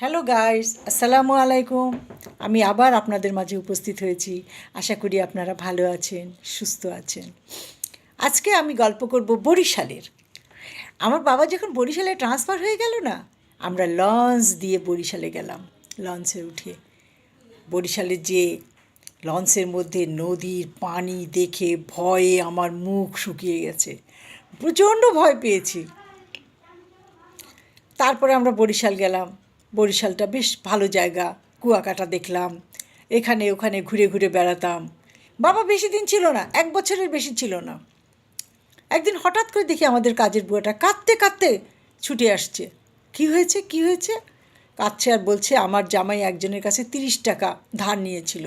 Hello guys আসসালামু আলাইকুম আমি আবার আপনাদের মাঝে উপস্থিত হয়েছি। আশা করি আপনারা ভালো আছেন, সুস্থ আছেন। আজকে আমি গল্প করব বরিশালের। আমার বাবা যখন বরিশালে ট্রান্সফার হয়ে গেল না, আমরা লঞ্চ দিয়ে বরিশালে গেলাম। লঞ্চে উঠে। বরিশালের যে লঞ্চের মধ্যে নদীর পানি দেখে ভয়ে আমার মুখ শুকিয়ে গেছে। প্রচণ্ড ভয় পেয়েছি। তারপরে আমরা বরিশাল গেলাম। বরিশালটা বেশ ভালো জায়গা। কুয়াকাটা দেখলাম। এখানে ওখানে ঘুরে ঘুরে বেড়াতাম। বাবা বেশি দিন ছিল না, এক বছরের বেশি ছিল না। একদিন হঠাৎ করে দেখি আমাদের কাজের বুয়াটা কাঁদতে কাঁদতে ছুটে আসছে। কি হয়েছে? কি হয়েছে? কাঁদছে আর বলছে, আমার জামাই একজনের কাছে তিরিশ টাকা ধার নিয়েছিল।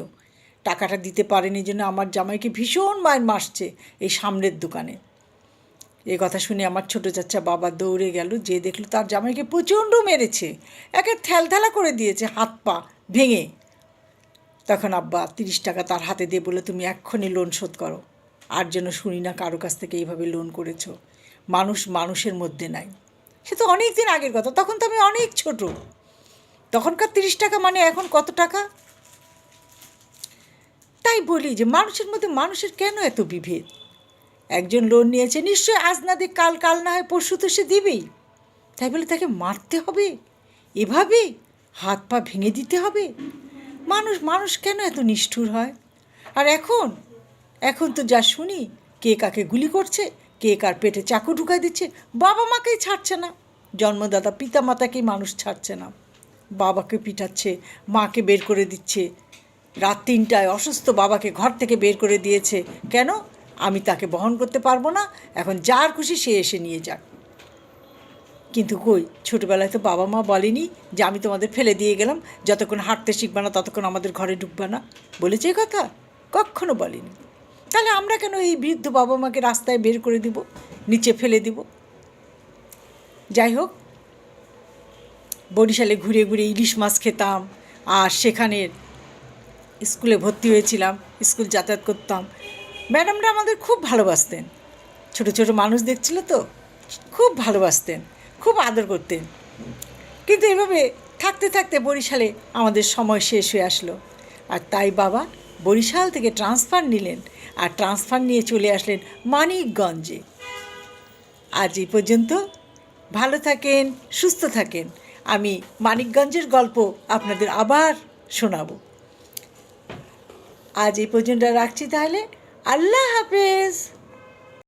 টাকাটা দিতে পারেনি জন্য আমার জামাইকে ভীষণ মায়ের মাসছে এই সামনের দোকানে। এ কথা শুনে আমার ছোটো চাচা বাবা দৌড়ে গেল, যে দেখল তার জামাইকে প্রচণ্ড মেরেছে, একে থ্যালথ্যালা করে দিয়েছে, হাত পা ভেঙে। তখন আব্বা, তিরিশ টাকা তার হাতে দিয়ে বলে তুমি এক্ষুনি লোন শোধ করো। আর যেন শুনি না কারও কাছ থেকে এইভাবে লোন করেছ। মানুষ মানুষের মধ্যে নাই। সে তো অনেক দিন আগের কথা, তখন তো আমি অনেক ছোট। তখনকার তিরিশ টাকা মানে এখন কত টাকা? তাই বলি যে মানুষের মধ্যে মানুষের কেন এত বিভেদ? একজন লোন নিয়েছে নিশ্চয়ই আজ না দিক কাল কাল না হয় পরশু তো সে দিবেই। তাই বলে তাকে মারতে হবে? এভাবে হাত পা ভেঙে দিতে হবে? মানুষ মানুষ কেন এত নিষ্ঠুর হয়? আর এখন? এখন তো যা শুনি, কে কাকে গুলি করছে, কে কার পেটে চাকু ঢুকাই দিচ্ছে, বাবা মাকেই ছাড়ছে না। জন্মদাতা পিতা মাতাকেই মানুষ ছাড়ছে না। বাবাকে পিটাচ্ছে, মাকে বের করে দিচ্ছে। রাত তিনটায় অসুস্থ বাবাকে ঘর থেকে বের করে দিয়েছে। কেন? আমি তাকে বহন করতে পারব না, এখন যার খুশি সে এসে নিয়ে যাক। কিন্তু কই, ছোটোবেলায় তো বাবা মা বলেনি যে আমি তোমাদের ফেলে দিয়ে গেলাম, যতক্ষণ হাঁটতে শিখবে না ততক্ষণ আমাদের ঘরে ঢুকবে না। বলেছে কথা? কখনো বলেনি। তাহলে আমরা কেন এই বৃদ্ধ বাবা মাকে রাস্তায় বের করে দিব, নিচে ফেলে দিব? যাই হোক, বরিশালে ঘুরে ঘুরে ইলিশ মাছ খেতাম, আর সেখানের স্কুলে ভর্তি হয়েছিলাম, স্কুল যাতায়াত করতাম। ম্যাডামরা আমাদের খুব ভালোবাসতেন। ছোট ছোট মানুষ দেখছিল তো, খুব ভালোবাসতেন, খুব আদর করতেন। কিন্তু এভাবে থাকতে থাকতে বরিশালে আমাদের সময় শেষ হয়ে আসলো। আর তাই বাবা বরিশাল থেকে ট্রান্সফার নিলেন আর ট্রান্সফার নিয়ে চলে আসলেন মানিকগঞ্জে। আজ এই পর্যন্ত। ভালো থাকেন, সুস্থ থাকেন। আমি মানিকগঞ্জের গল্প আপনাদের আবার শোনাবো। আজ এই পর্যন্ত রাখছি তাহলে। আল্লাহ হাফেজ।